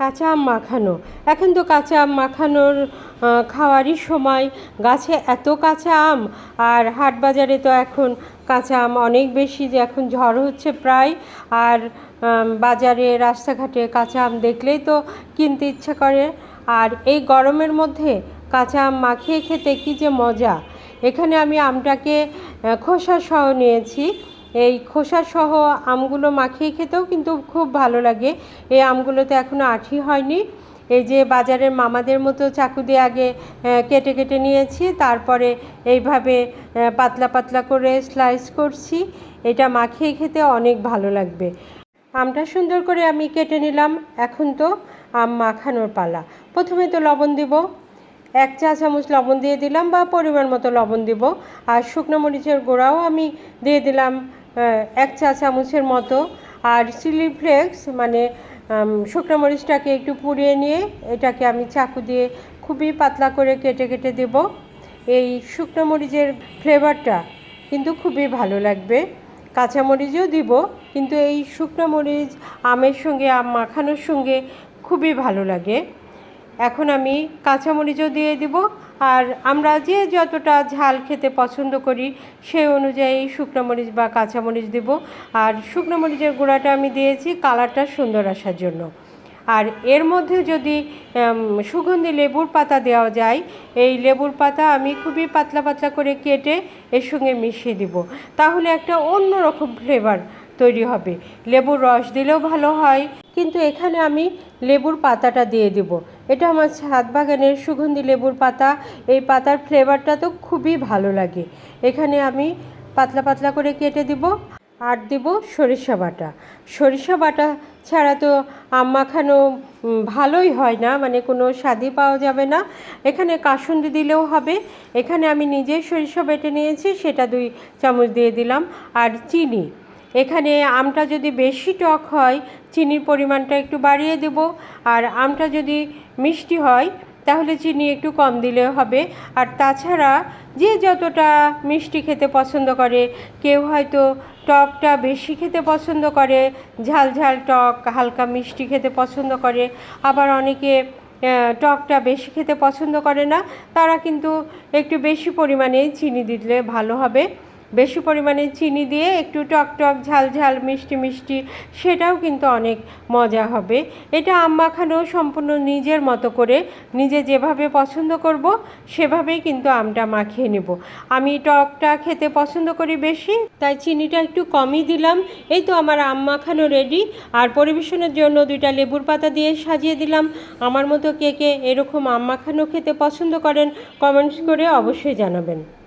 কাঁচা আম মাখানো। এখন তো কাঁচা আম মাখানোর খাওয়ারই সময়। গাছে এত কাঁচা আম, আর হাট বাজারে তো এখন কাঁচা আম অনেক বেশি যে এখন ঝড় হচ্ছে প্রায়। আর বাজারে, রাস্তাঘাটে কাঁচা আম দেখলেই তো কিনতে ইচ্ছা করে। আর এই গরমের মধ্যে কাঁচা আম মাখিয়ে খেতে কী যে মজা। এখানে আমি আমটাকে খোসা সহ নিয়েছি। এই খোসা সহ আমগুলো মাখিয়ে খেতেও কিন্তু খুব ভালো লাগে। এই আমগুলোতে এখনও আঠি হয়নি। এই যে বাজারের মামাদের মতো চাকু দিয়ে আগে কেটে কেটে নিয়েছি, তারপরে এইভাবে পাতলা পাতলা করে স্লাইস করছি। এটা মাখিয়ে খেতে অনেক ভালো লাগবে। আমটা সুন্দর করে আমি কেটে নিলাম। এখন তো আম মাখানোর পালা। প্রথমে তো লবণ দিব। এক চা চামচ লবণ দিয়ে দিলাম বা পরিমাণ মতো লবণ দিব। আর শুকনো মরিচের গুঁড়াও আমি দিয়ে দিলাম এক চা চামচের মতো। আর চিলি ফ্লেক্স মানে শুকনো মরিচটাকে একটু পুড়িয়ে নিয়ে এটাকে আমি চাকু দিয়ে খুবই পাতলা করে কেটে কেটে দেব। এই শুকনো মরিচের ফ্লেভারটা কিন্তু খুবই ভালো লাগবে। কাঁচামরিচও দিব, কিন্তু এই শুকনো মরিচ, আমের সঙ্গে আম মাখানোর সঙ্গে খুবই ভালো লাগে। এখন আমি কাঁচামরিচও দিয়ে দিব। আর আমরা যে যতটা ঝাল খেতে পছন্দ করি সেই অনুযায়ী শুকনো মরিচ বা কাঁচামরিচ দিব। আর শুকনো মরিচের গুঁড়াটা আমি দিয়েছি, কালারটা সুন্দর আসার জন্য। আর এর মধ্যে যদি সুগন্ধি লেবুর পাতা দেওয়া যায়, এই লেবুর পাতা আমি খুবই পাতলা পাতলা করে কেটে এর সঙ্গে মিশিয়ে দিব। তাহলে একটা অন্যরকম ফ্লেভার তৈরি হবে। লেবুর রস দিলেও ভালো হয়, কিন্তু এখানে আমি লেবুর পাতাটা দিয়ে দিব। এটা আমার ছাদ বাগানের সুগন্ধি লেবুর পাতা। এই পাতার ফ্লেভারটা তো খুবই ভালো লাগে। এখানে আমি পাতলা পাতলা করে কেটে দিব আর দিব সরিষা বাটা। সরিষা বাটা ছাড়া তো আম মাখানো ভালোই হয় না মানে কোনো স্বাদই পাওয়া যাবে না। এখানে কাসুন্দি দিলেও হবে। এখানে আমি নিজেই সরিষা বেটে নিয়েছি, সেটা দুই চামচ দিয়ে দিলাম। আর চিনি এখানে আমটা যদি বেশি টক হয়, চিনির পরিমাণটা একটু বাড়িয়ে দেব। আর আমটা যদি মিষ্টি হয়, তাহলে চিনি একটু কম দিলে হবে। আর তাছাড়া যে যতটা মিষ্টি খেতে পছন্দ করে, কেউ হয়তো টকটা বেশি খেতে পছন্দ করে, ঝাল ঝাল টক, হালকা মিষ্টি খেতে পছন্দ করে, আবার অনেকে টকটা বেশি খেতে পছন্দ করে না, তারা কিন্তু একটু বেশি পরিমাণে চিনি দিলে ভালো হবে। বেশি পরিমাণে চিনি দিয়ে একটু টক টক, ঝাল ঝাল, মিষ্টি মিষ্টি, সেটাও কিন্তু অনেক মজা হবে। এটা আম মাখানো সম্পূর্ণ নিজের মতো করে, নিজে যেভাবে পছন্দ করব, সেভাবেই কিন্তু আমটা মাখিয়ে নেব। আমি টকটা খেতে পছন্দ করি বেশি, তাই চিনিটা একটু কমই দিলাম। এই তো আমার আম মাখানো রেডি আর পরিবেশনের জন্য দুইটা লেবুর পাতা দিয়ে সাজিয়ে দিলাম। আমার মতো কে কে এরকম আম মাখানো খেতে পছন্দ করেন কমেন্টস করে অবশ্যই জানাবেন।